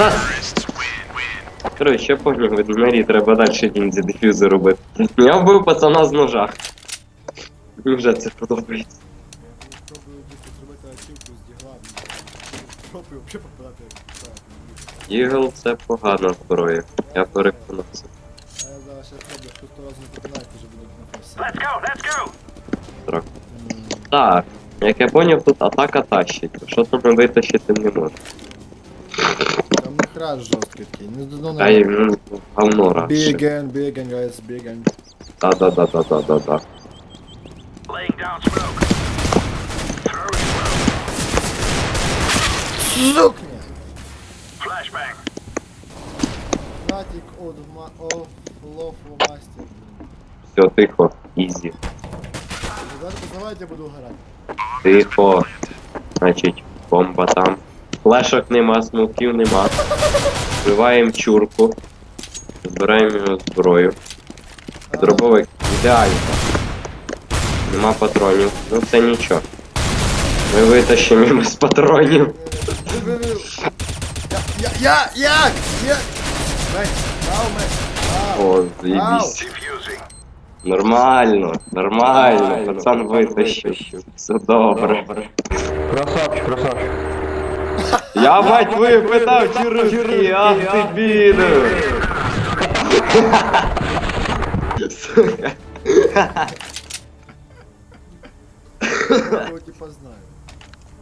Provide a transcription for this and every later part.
Та... Коротше, я поняв, в мері треба далі ніндзя дефюзи робити. Я вбив пацана з ножа. Мені вже це подобається. Пробую це погана зброя. Я переконався. А я ще не! Так. Так, як я поняв, тут атака тащить. Що там ми витащити не можна. Там не храш жорсткий такий. Не здодно А й ну, говно радше. Big big and guys, big and. Да-да-да-да-да-да-да. Laying down smoke. Throwing smoke. Сукня! Flashbang. Фнатик от ма... of love. Все, тихо, ізі. Зараз давайте я буду грати. Тихо. Значить, бомба там. Флешок нема, смоків нема. Вбиваємо чурку. Збираємо його зброю. Дробовик ідеально. Нема патронів. Ну це нічого. Ми витащимо його з патронів. Я, я, я, як? Я... Меч, ау, меч. О, заєбісь. Нормально, нормально, пацан витащив. Все добре. Красавчик, красавчик. Я мать твою питав чурки, ах ти біду.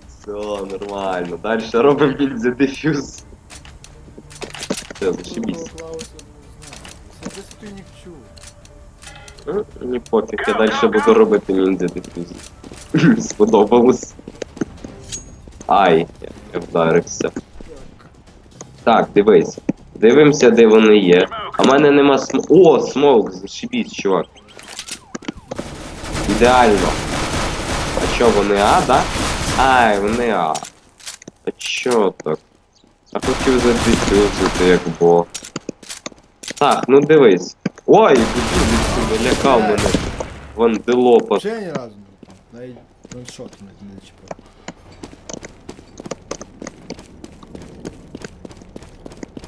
Все, нормально. Дальше робимо ніндзя дефюз. Все. Такого Клауса не знаю. Я далі буду робити ніндзя дефюз. Сподобалось. Ай, вдарився. Так, дивись. Дивимося, де вони є. А в мене нема см... О, смоук, зашибісь, чувак. Ідеально. А що, вони А, да? Ай, вони А. А чо так? А хотів задефюзити, як бог. Так, ну дивись. Ой, куди налякав мене. Вон делопа. Ще ні разу не ваншот не чіпав.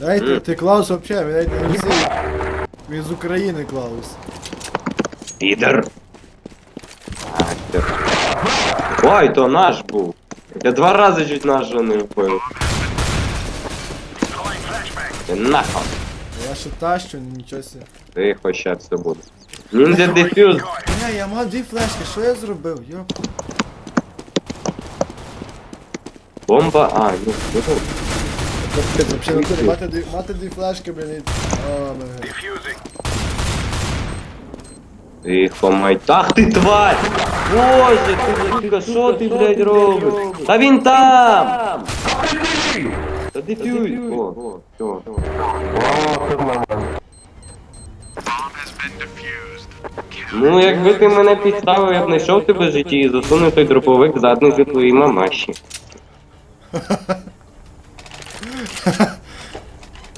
Дайте, ти Клаус вообще, ви навіть не Росії. Він з України Клаус. Підер. Ой, то наш був. Я два рази чуть нашого не вбив. Ти Нахуй. Я ще тащу, нічого себе. Тихо, ще все буде. Ніндзя дефюз. Не, я мав дві флешки, що я зробив? Йоп. Бомба. А, ну, ну, Капець, вообще на турі мати дві, мати дві флешки, блін. О, мене. Diffusing. Тихо. Ах ти тварь! Боже, ти блядь, що ти, блядь, робиш? Та він там! Та дефюз. О, все. Ну, якби ти мене підставив, я б знайшов тебе в житті і засунув той дроповик в задницю твоїй мамаші.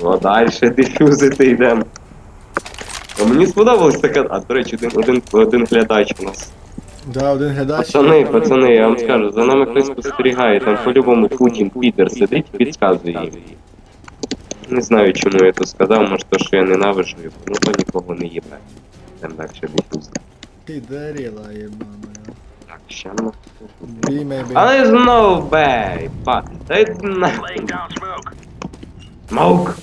О, далі дефюзити йдемо. А мені сподобалась така. А, до речі, один, один, один глядач у нас. Да, один глядач. Пацани, пацани, я вам скажу, за нами хтось спостерігає, там по-любому Путін, Підер сидить і підказує їм. Не знаю, чому я то сказав, може то, що я ненавижу його, ну то нікого не їбе. Там далі дефюзити. Ти дарила, єбана. Так, ще на. Бій, мейбі. Але знов бей! Па. Та й Смоук!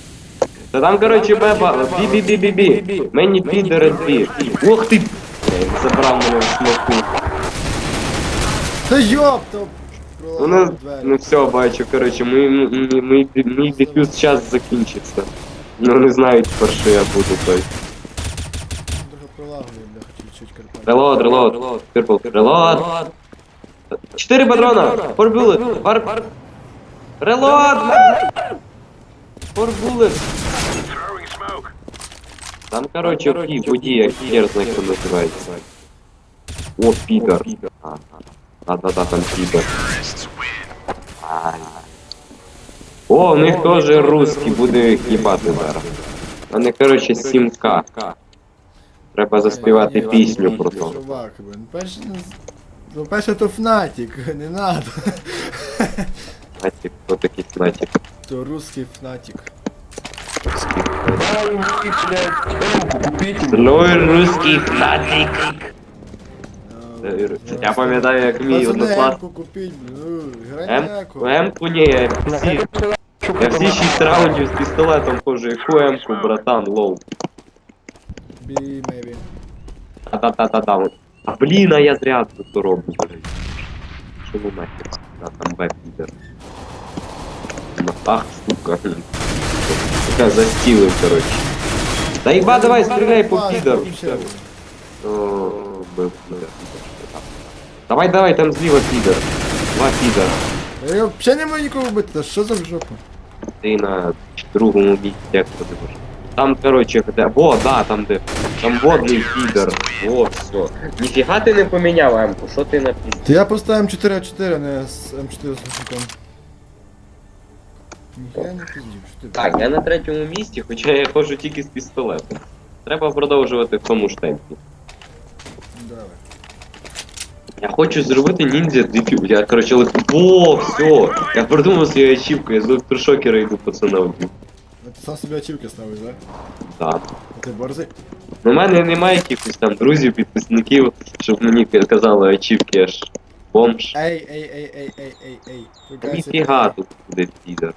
Та там, короче, беба. Бі-бі-бі-бі-бі. Мені підери дві. Ух ти! Забрав мене в смоку. Та йоп, то Ну, проламав ну, ну все, бачу, короче, мій, мій, мій, мій дефюз час закінчиться. Ну не знаю тепер, що я буду той. Трохи пролагує, бля, хочу чуть карпати. Релод, релод, релод. Чотири патрона! Фор булет! Фор... Фор булет! Там, короче, в тій воді, як хер знає, як називається. О, підар. Да-да-да, там підар. О, у них теж русські, буде їх їбати зараз. Вони, короче, 7К. Треба заспівати пісню про то. Чувак, блин, перше Ну, перше то Фнатік, не надо. Знаєте, хто такий фнатик? то русский фнатик. Дай мне, блядь, эмку купите. Злой русський фнатик. Е, Я пам'ятаю, як мій Пацани, однокласник. М-ку купіть, блін, ну, М, граняку. М-ку ні, я всі, я всі 6 раундів з пістолетом ходжу, яку М-ку, братан, лоу. Бі, maybe. Та-та-та-та-та. А блін, а я зря тут роблю, блядь. Чому нахер? А там Б підер. Ну, Ах, сука. Я застілив, коротше. Та їба, давай, стріляй по вообще. Ну, Давай, давай, там зліва підер. Два підера. Я взагалі не можу нікого вбити, та що за жопа? Ти на другому місці як подивиш. Там, коротше, де. Во, да, там де. Там водний підер. Во, все. Ніфіга ти не поміняв М-ку, що ти написав? То я поставив М4А4, а не з М4 з глушником. Ніхуя не пиздів, що ти? Так, я на третьому місці, хоча я ходжу тільки з пістолетом. Треба продовжувати в тому ж темпі. Давай. Я хочу зробити ніндзя дефю. Я, коротше, лип... О, все! Я придумав свою ачівку, я з електрошокера йду пацана вбив. А ти сам собі ачівки ставиш, да? Так. А ти борзий? У мене немає якихось там друзів, підписників, щоб мені казали ачівки аж бомж. Ей, ей, ей, ей, ей, ей, ей. Та. Ніфіга тут буде підер.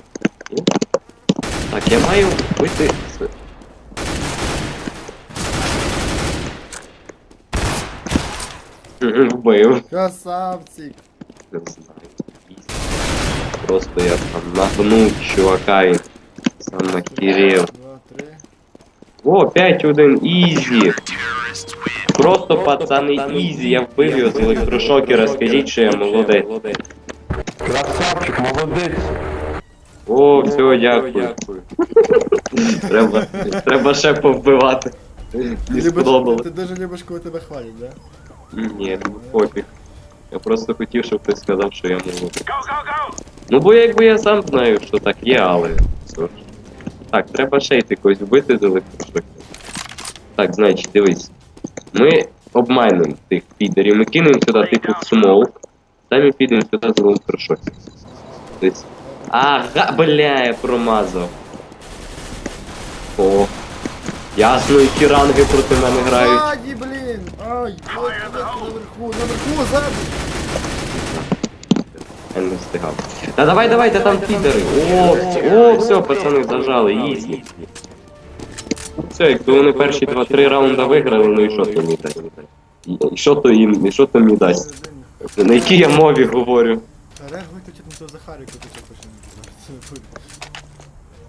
Так, я маю вбити. Мгм, Вбив. Красавчик. Не знаю. Просто я там нагнув чувака і сам три. О, 5-1 ізі. Просто пацани ізі, я вбив його з електрошокера, скажіть, що я молодець. Красавчик, молодець. О, все, дякую. Треба, треба ще повбивати. Не Любиш- сподобалось. Ти дуже любиш, коли тебе хвалять, да? Ні, ну пофіг. Я просто хотів, щоб ти сказав, що я молодець. Go, go, go! Ну бо якби я сам знаю, що так є, але все ж. Так, треба ще й когось вбити з електрошокера. Так, значить, дивись. Ми обманемо тих підерів, ми кинемо сюди типу смоук, самі підемо сюди з електрошокером. Тобто. Ага, бля, я промазав. О. Ясно, які ранги проти мене грають. Ззаді, блін! Ай, от, наверху, наверху, ззаді! Я не встигав. Та давай, давай, та там підери. О, о, все, пацани, зажали, ізі. Все, якби вони перші 2-3 раунда виграли, ну і що то мені дасть? І і що то їм, і що то мені дасть? На якій я мові говорю? Реагуйте чи там того Захаріку, ти що хочеш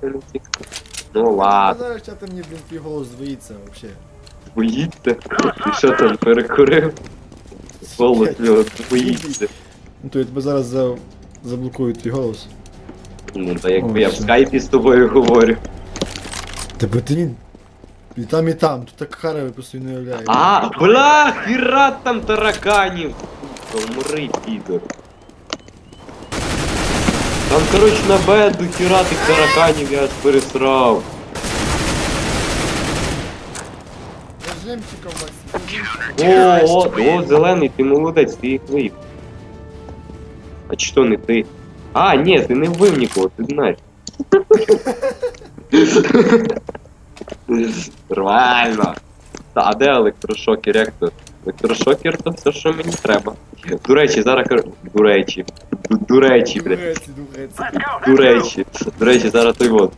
Це не цікаво. Ну А ладно, зараз чати мені, блін, твій голос звоїться вообще. боїться. І що там, перекурив? Голос в нього боїться. Ну то я тебе зараз за... заблокую твій голос. Ну, та якби я в скайпі з тобою говорю. Тебе ти ні. І там, і там, тут так хареви просто і не уявляє. А, бля, хіра там тараканів! Умри, підор. Там, коротше, на Б до хіра тих тараканів я аж пересрав. Зажимчиком, Максим, зажимчиком. О, о, о, зелений, ти молодець, ти їх вивів. А чи то не ти? А, ні, ти не вбив нікого, ти знаєш. Нормально. Та, а де електрошокер, як то? Електрошокер то все, що мені треба. До речі, зараз кор- До речі. До речі, блядь. До речі. До речі, зараз той от.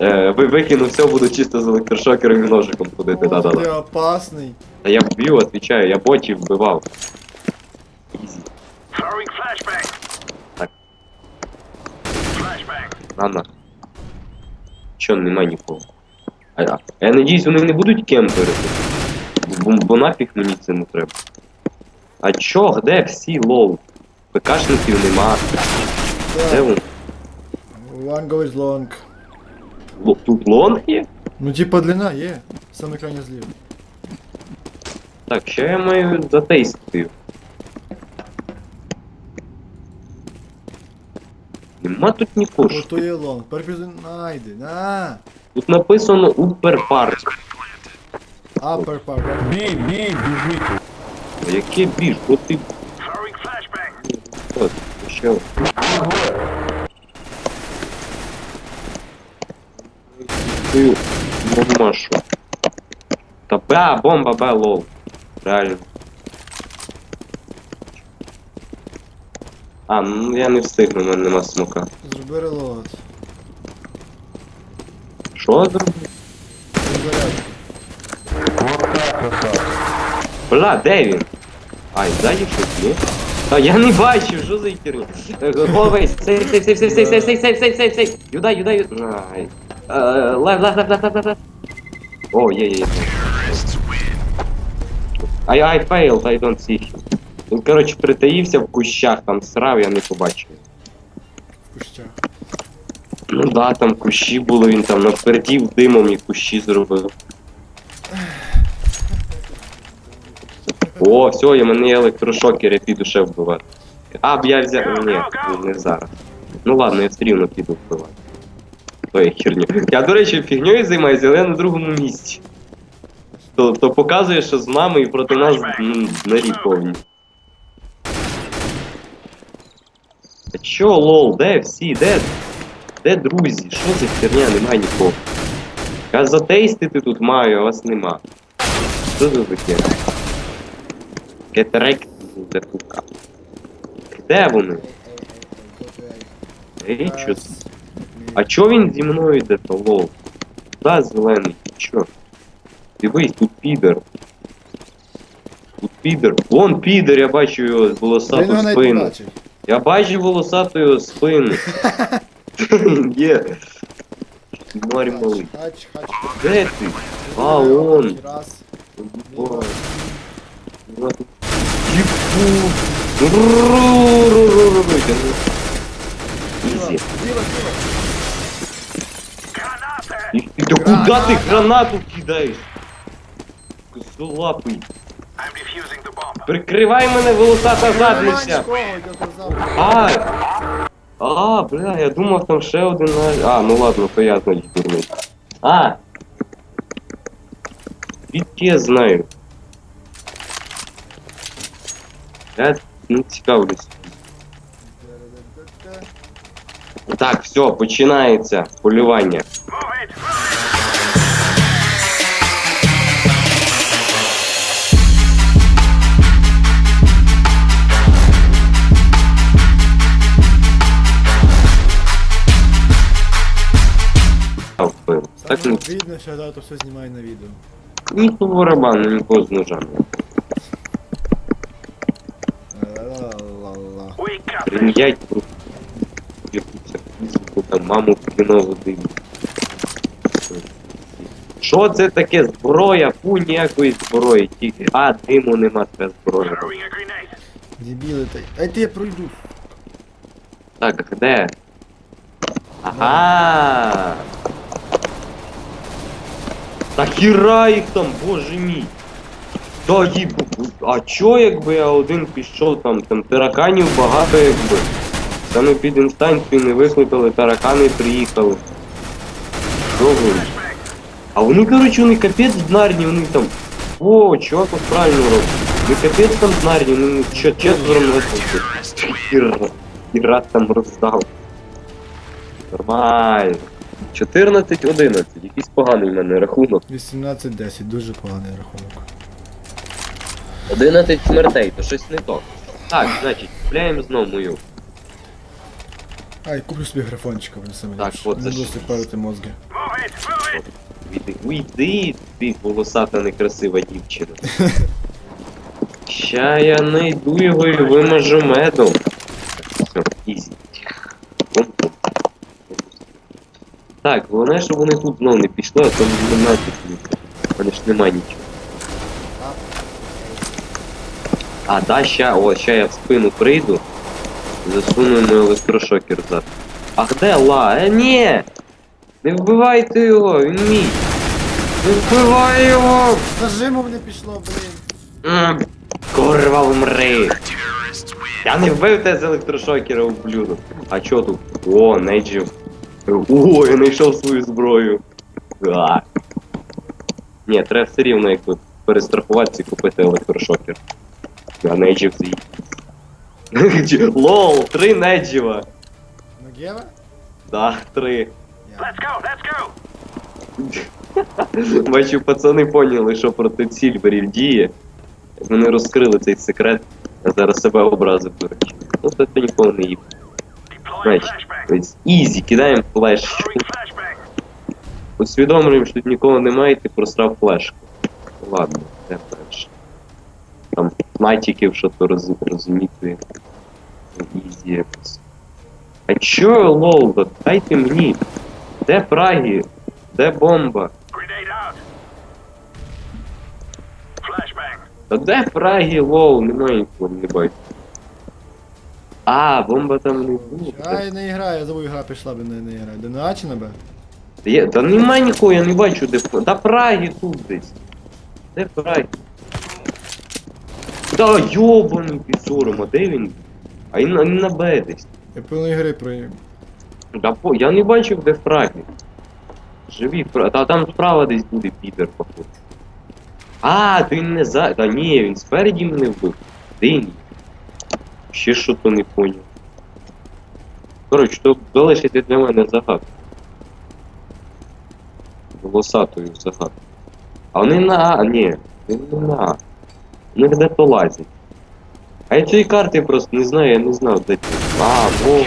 Е, ви викину все, буду чисто з електрошокером і ножиком ходити, О, да-да-да. ти опасний. Та я вб'ю, отвічаю, я ботів вбивав. Ізі. Так. На. Чо, нема нікого. А, а я надіюсь, вони не будуть кемперити. Бо, бо нафіг мені це не треба. А чо, де всі лол? ПКшників нема. Де вони? one goes long. Тут лонг є? Ну типа длина є. Саме крайня зліва. Так, що я маю затейстити? Нема тут нікого. Ото є лонг. Перпізу найди. На! Тут написано Upper Park. Upper park. Бій, бій, біжіть. А Яке біж? От ти Throwing flashbang! от, що? свою бомбашу. Та бля, бомба, бля, лол. Реально. А, ну я не встигну, в мене нема смока. Зроби релот. Що зробити? Зарядку. Красавчик. Бля, де він? Ай, ззаді щось є? Та я не бачу, що за херня? Е, Голови, сейв, сейв, сейв, сейв, сейв, сейв, сейв, сейв, сейв, сейв, сейв. Юда, юда, юда. Ай. Е, Лев, лев, лев, лев, лев, лев. О, є, є, є. I, I failed, I don't see him. Він, коротше, притаївся в кущах, там срав, я не побачив. В кущах. Ну да, там кущі були, він там напердів димом і кущі зробив. О, все, я мене електрошокер, я піду ще вбивати. А, б я взяв. Ні, не зараз. Ну ладно, я все рівно піду вбивати. Ой, херню. Я, до речі, фігньою займаюся, але я на другому місці. То, то показує, що з нами і проти нас м, на рік повні. А чо, лол, де всі? Де? Де друзі? Що за херня? Немає нікого. Я затейстити тут маю, а вас нема. Що за таке? Кетрек за кука. Де вони? Ей, чо? А чо він зі мною йде, то лол? Да, зелений, чо? Дивись, тут підер. Тут підер. Вон підер, я бачу його з волосату спину. Я бачу волосату його спину. Є. Марі малий. Хач, хач, хач. Де ти? А, он. Раз. Изи. Да куда ты гранату кидаешь? Козлапый. Прикривай мене волосата задниця! А! А, бля, я думав там ще один на... А, ну ладно, понятно, дурний. А! Від я знаю. Я не цікавлюсь. Так, все, починається полювання. Move it! Move it! А, вбив. Так Саме ну, видно, що я то все знімаю на відео. нікого барабану, нікого з ножами. Там маму в кіно водить. Що це таке зброя? Фу, ніякої зброї. Тільки. А, диму нема це зброї. Дебіли, та... Ай я пройду. Так, а де? Ага. Та хіра їх там, боже мій. Та їб... А чо якби я один пішов там, там тараканів багато якби. Саме під інстанцію не викликали, таракани приїхали. Довго. А вони, коротше, вони капець днарні, вони там. О, чувак от правильно робить. Вони капець там днарні, вони чет- четверо викликали. Хіра. Хіра там роздав. Нормально. 14-11, якийсь поганий в мене рахунок. 18-10, дуже поганий рахунок. 11 смертей, то щось не то. Так, значить, купляємо знову мою. Ай, куплю собі графончика, він саме Так, от Не це буду ж- мозги. Уйди, уйди, ти волосата некрасива дівчина. Ща я найду його і вимажу медом. Все, ізі. Так, головне, щоб вони тут знов не пішли, а то не нафіг. У мене ж нема нічого. А, да, ща, о, ща я в спину прийду. Засуну йому електрошокер зад. Ах, де ла? Е, ні! Не вбивайте його, він мій! Не вбивай його! Зажимом не пішло, блін. М, Курва умри! Я не вбив тебе з електрошокера, ублюдок. А чо тут? О, Неджів. О, я знайшов свою зброю. А. Ні, треба все рівно якби перестрахуватися і купити електрошокер. А Неджів з'їсть. Лол, три Неджіва. Нагєва? Да, три. Let's go! Let's go! Бачу, пацани поняли, що проти цільберів діє. Вони розкрили цей секрет, а зараз себе образив, до речі. Ну, це ти ніколи не їв. Значить, ізі, кидаємо флешку. Усвідомлюємо, що тут нікого немає, ти просрав флешку. Ладно, це перше. Там натяків, що то роз, розуміти. Ізі якось. А чо, лол, да дайте мені. Де праги? Де бомба? Grenade out. Flashbang. Та де праги, лол? Немає нікого, не бачу. А, бомба там не буде. Ай, не грає, я забув, гра пішла, би не, не грає. Де на А чи на Б? Та, є, та немає нікого, я не бачу, де. Та праги тут десь. Де праги? Та йобаний пісором, а де він? А він на, на Б десь. Я повної гри проїв. Да, по, я не бачив, де фраги. Живі фраги. Та там справа десь буде підер, походу. А, то він не за. Та ні, він спереді мене вбив. Де він? Ще що то не поняв. Коротше, то залишиться для мене загадка. Волосатою загадкою. А вони на А, ні, вони не на А. Вони де-то лазять. А я цієї карти просто не знаю, я не знав, де ті. А, во.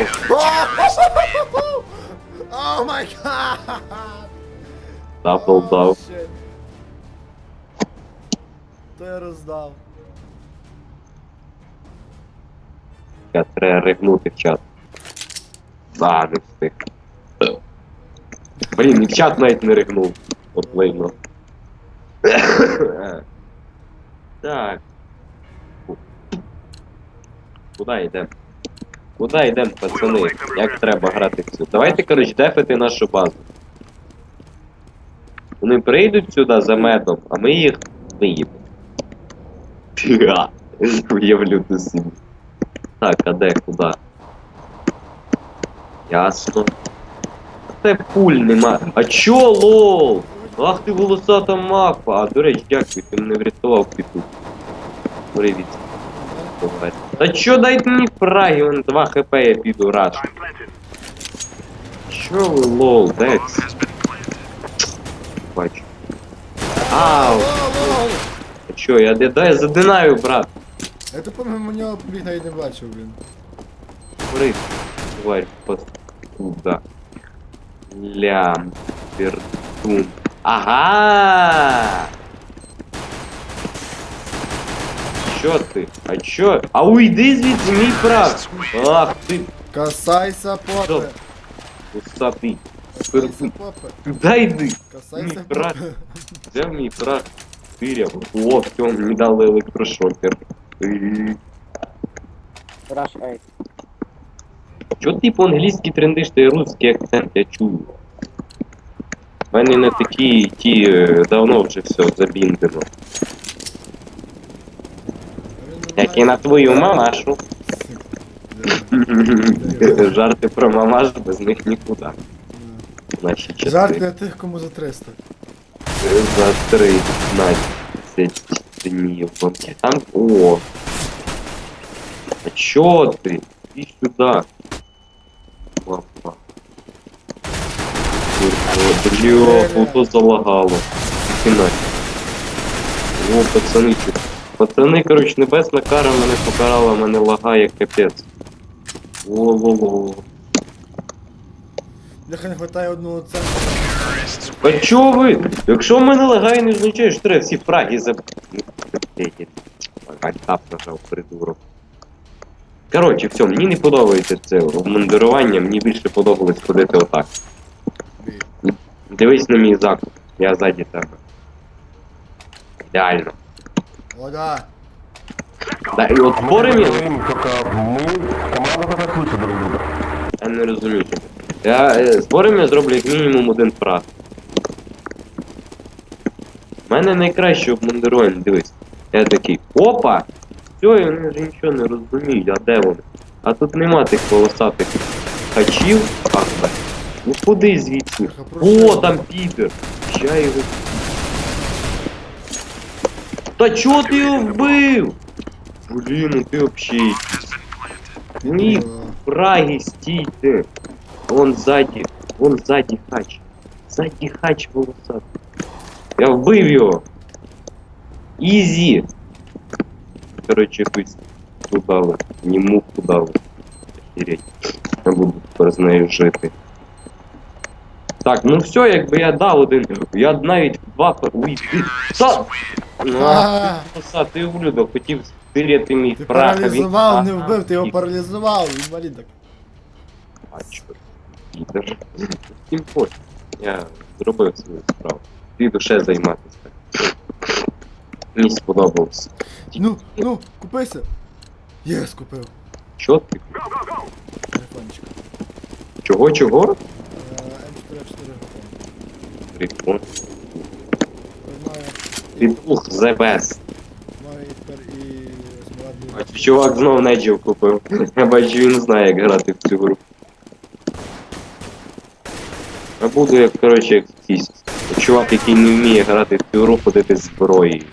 О май гад! Дабл дав. То я роздав. Я треба ригнути в чат. А, не встиг. Блін, і в чат навіть не ригнув. От лейно. так. Куда йдемо? Куда йдемо, пацани? Як треба грати в цю? Давайте, коротше, дефити нашу базу. Вони прийдуть сюди за медом, а ми їх виїдемо. Піга. Уявлю ти собі. Так, а де, куди? Ясно. Та пуль нема. А чо, лол? Ах ти волосата мапа. А до речі, дякую, ти мене врятував піту. Привіт. Та чо дайте мені фраги, вон 2 хп я піду раз. Чо ви лол, декс? Бачу. Ау, а чо, я дай задинаю, брат. Я тупо мимо нього побіг навіть не бачив, блін. Прыг, тварь, паскуда. Лям, вертун. Ага! Чё ты? А чё? А уйди звідси, мій прав! Ах ти, Касайся попи! Стоп. усатий. Касайся попи! Куда йди? Касайся Мій брат. попи! Взяв мій прах, тиряв. О, все, мені дали електрошокер. Ти. Rush A. Чо ти по-англійськи трендиш, та й русський акцент, я чую. У мене не такі ті е, давно вже все забіндено. Як і на твою мамашу. Жарти про мамаш без них нікуди. Наші часи. Жарт для тих, кому за 300. За 13 днів. Там. О! А чо ти? Іди сюди. Бля, фото залагало. Кінець. О, пацани, чу- Пацани, коротше, небесна кара мене покарала, мене лагає капець. Во-во-во. Бляха не хватає одного центра. А чо ви? Якщо в мене лагає, не означає, що треба всі фраги заб... Альтап нажав, придурок. Коротше, все, мені не подобається це обмундирування, мені більше подобалось ходити отак. Дивись на мій заклад, я ззаді тебе. Ідеально. О, да. Да, і от я, друг друга. я не розумію. Я е, спорим я зроблю як мінімум один фраг. У мене найкраще обмундирування, дивись. Я такий, опа! Все, і вони вже нічого не розуміють, а де вони? А тут нема тих волосатих хачів. Ах, так. Ну куди звідси? Бляха, прошу. О, там підер! Ща його. Та чого ти його вбив? Блін, ну ти вообще. Ні, О, фраги стійте. Вон ззаді, вон ззаді хач. Задній хач волосатий. Я вбив його. Ізі. Коротше, якусь ту дали. Мені муху дали. Охереть. Я буду тепер з нею жити. Так, ну все, якби я дав один. Я навіть два Уй, ти. Та! Ну, а, ти, коса, ти ублюдок, хотів стиряти мій Ти прах, а він... паралізував, не Ага, вбив, ти його і- паралізував, інвалідок. А, чорт. Підер. Тим. Я зробив свою справу. Піду ще займатися. Мені сподобалось. Ну, ну, купися. Є, скупив. Що ти? Телефончик. Чого, чого? М4 готовий. Телефон. The best. має смарагдовий Бачу, чувак знов неджів купив. Я бачу, він знає, як грати в цю гру. Я буду як, коротше, як якийсь чувак, який не вміє грати в цю гру, ходити з зброєю.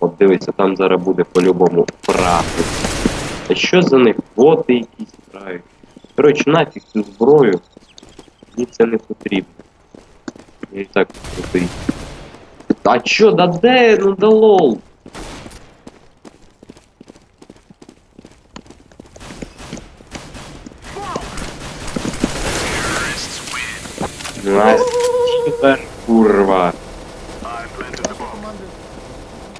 От, дивиться, там зараз буде по-любому прахи. А що за них? Боти якісь грають. Коротше, нафіг цю зброю. Мені це не потрібно. Я і так крутий. А чо, да де? Ну да лол. Настя, тепер курва. команди.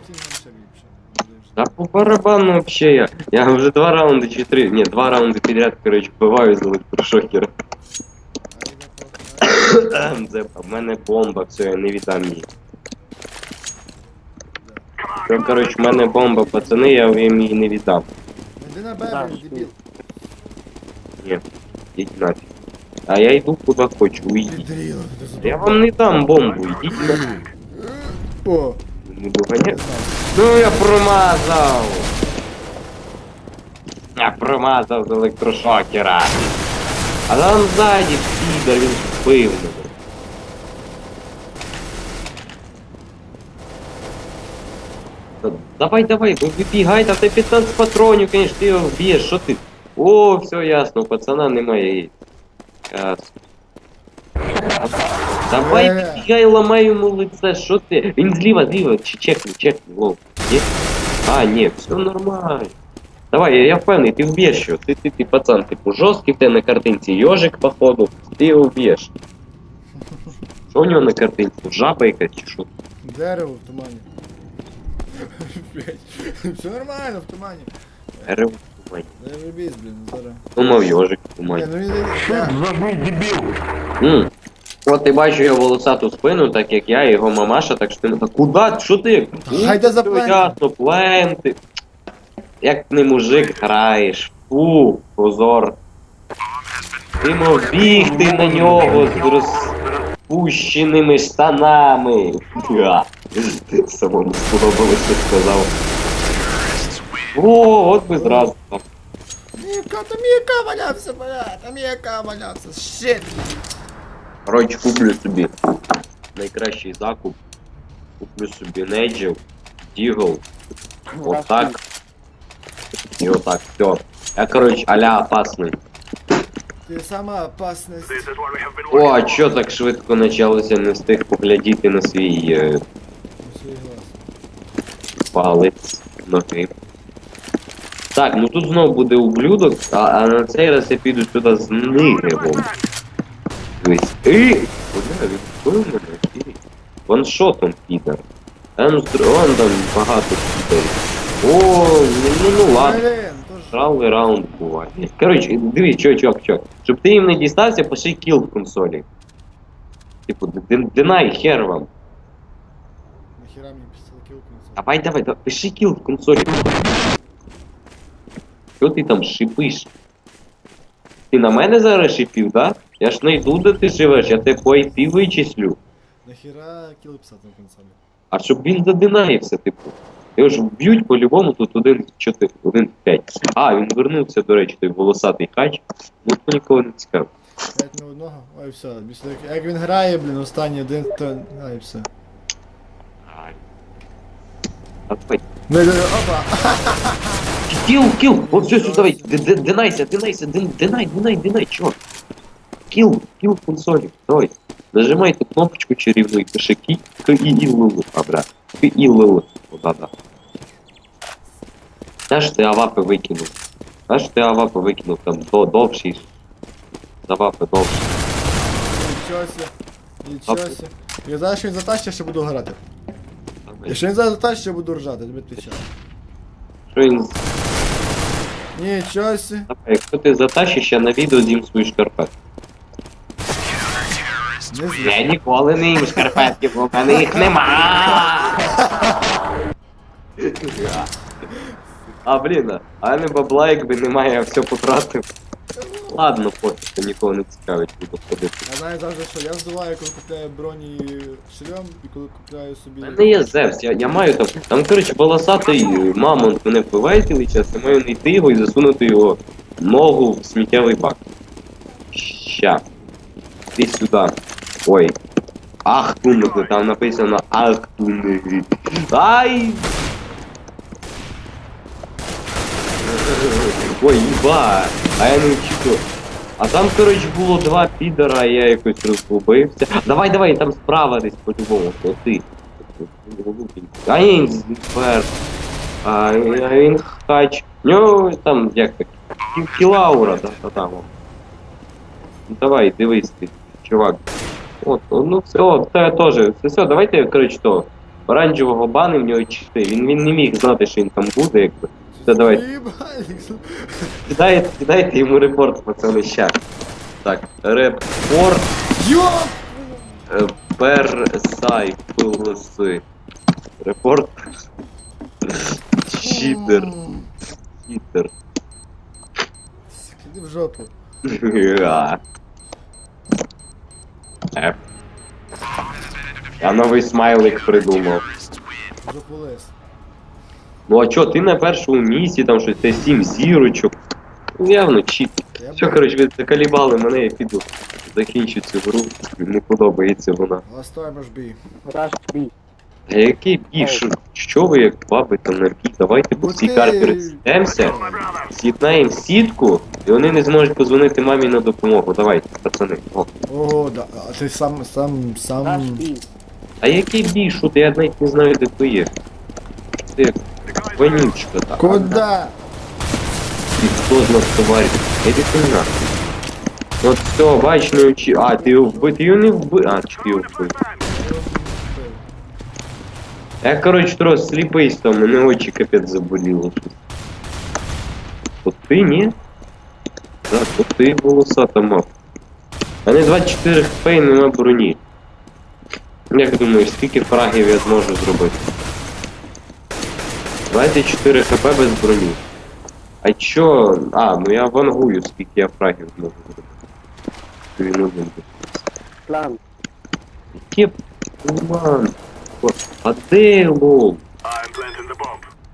Ці нам ще ліпше. Дивишся. Да по барабану вообще я. Я вже два раунди чи три. Ні, два раунди підряд, коротше, вбиваю з електрошокера. А Це в мене бомба, все, я не віддам її. Що, коротше, в мене бомба, пацани, я їм її не віддам. Іди на Б, блін, дебіл. Ні, йдіть нафіг. А я йду куди хочу, уйдіть. Підріло, ти Я вам не дам бомбу, йдіть нафіг. О, Не не доганяй. Ну я промазав! Я промазав з електрошокера. А там ззаді підер, він вбив мене. Давай, давай, ви вибігай, та ти 15 патронів, конечно, ти його вб'єш, що ти? О, все ясно, пацана немає. Ясно. Давай Е. вибігай, ламай йому лице, що ти? Він зліва, зліва, чекни, чекни, лов. Є? А, ні, все нормально. Давай, я, я впевнений, ти вб'єш його. Ти, ти, ти, пацан, типу, жорсткий в тебе на картинці йожик, походу, ти його вб'єш. Що у нього на картинці? Жаба якась чи що? Дерево в тумані. Блядь. Все нормально в тумані. Дерево в тумані. Не вибісь, блін, зараз. Думав йожик в Ні, тумані. ну він... Зажми, дебил! М. От ти бачиш його волосату спину, так як я, і його мамаша, так що ти. Та куди? Що ти? Та хайде за Все пленти. Ясно, пленти. Як не мужик граєш. Фу, позор. Ти мав бігти на нього з розпущеними штанами. Самому сподобалось, що сказав. О, от би зразу. Міка, там Міка валявся, бля, там Міка валявся, щит. Коротше, куплю собі найкращий закуп. Куплю собі неджів, дігл, отак. І отак, все. Я, коротше, аля опасний. Ти сама опасність. О, а чо так швидко почалося, не встиг поглядіти на свій е, на глаз. палець ноги. Так, ну тут знову буде ублюдок, а, а на цей раз я піду сюди з нигивом. Дивись. Ей! Бля, він вбив мене, окей. Ваншотом підер. Там, з- вон там багато підерів. О, ну, ну, ну ладно. Раунд раунд буває. Коротше, дивись, чо, чо, чо. Щоб ти їм не дістався, пиши кіл в консолі. Типу, ди- динай хер вам. Нахіра мені пістолки укнуться. Давай, давай, давай, пиши кіл в консолі. Що ти там шипиш? Ти на мене зараз шипів, да? Я ж знайду, де ти живеш, я тебе по IP вичислю. Нахіра кіли писати на консолі. А щоб він задинаївся, типу. Його ж вб'ють по-любому тут 1-4, 1-5. А, він вернувся, до речі, той волосатий хач. Ну, то нікого не цікаво. П'ять на одного. Ой, все, після як- як він грає, блін, останній один, то... Ай, все. А давай. Ну, і- опа! Кіл, кіл! От все, все, давай, д- д- динайся, динайся, дин- динай, динай, динай, чорт. кіл, кіл консолі. Давай. Нажимайте кнопочку чарівну і пиши кі, к і і лу. А, бля. К і. О, да, да. Знаєш, ти авапи викинув. Знаєш, ти авапи викинув там до, довший. Авапи довший. Нічого ся. Нічого ся. Я знаю, що він затащить, ще буду грати. Якщо він зараз затащить, ще буду ржати, тобі відповідаю. Що він Нічого. Давай, Якщо ти затащиш, я на відео з'їм свою шкарпетку. Не. Я ніколи не їм шкарпетки, бо в мене їх нема. А блін, а не бабла, якби немає, я все потратив. Ладно, пофіг, це нікого не цікавить, буду ходити. Я знаю завжди, що я здуваю, коли купляю броні шльом і коли купляю собі. У мене є Зевс, я, я маю там. Там, коротше, волосатий мамонт мене вбиває цілий час, я маю знайти його і засунути його ногу в сміттєвий бак. Ща. Іди сюди. Ой. Ахтунг, там написано Ахтунг. Ай! Ой, їба! А я не вчиту. А там, коротше, було два підера, а я якось розгубився. Давай, давай, там справа десь по-любому, ти. А він звер. А, він хач. Ну, там, як так, кі- кілаура, да. Ну, давай, дивись ти, чувак. От, ну все, це теж. Все, все, давайте, коротше, то. Оранжевого бани в нього чити. Він, він не міг знати, що він там буде, якби. Все, давай. Кидайте, кидайте йому репорт, пацани, ща. Так, репорт Йо! е, персайклси. Репорт. Читер. Читер. Іди в жопу. А. Е. Я новий смайлик придумав. Жопу лез. Ну а чо, ти на першому місці, там щось те сім зірочок. Ну, Явно чіт. Все, коротше, ви закалібали мене, я піду. Закінчу цю гру. Не подобається вона. Last time HB. Rush B. А який біш? Що ви як баби там на бій? Давайте по всій Бо ти- карті розійдемося, з'єднаємо сітку, і вони не зможуть позвонити мамі на допомогу. Давайте, пацани. О. О, да. А ти сам, сам, сам... Rush B. А який бій? Що ти? Я навіть не знаю, де ти є. Ти як вонючка так. Куда? І хто з нас товариш? Іди ти нахуй. Ну От все, бач, не очі. А, ти його вбив, ти його не вбив. А, чи ти його вбив? Я, коротше, трохи сліпий став, мене очі капець заболіло. От ти, ні? Так, от ти волосата мав. А не 24 хп і нема броні. Як думаєш, скільки фрагів я зможу зробити? 24 хп без броні. А чо? А, ну я вангую, скільки я фрагів зможу зробити. Він один. буде. Plan. План? А де лол?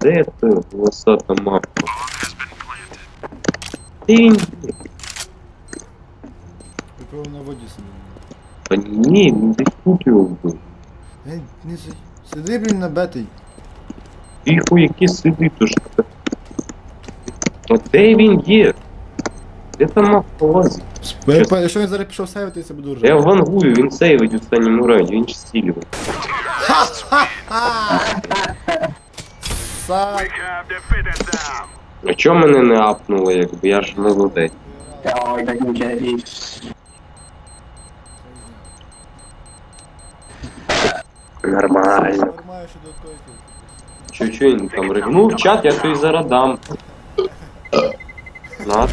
Де ти, волосата мавка? Він? є? На воді сидів. Та ні, він десь тут його вбив. Ей, не си- Сиди, блін, на бетий. Тихо, який сидить уж. А де він є? Де там? Я па- Якщо він зараз пішов сейвитися, буду Я ржати. вангую, він сейвить в останньому раунді, він ж стілює. Са... We have. А чого мене не апнуло, якби я ж молодець? Нормально. Нормально, що Че, че він там ригнув? Чат, я то и зарадам. На.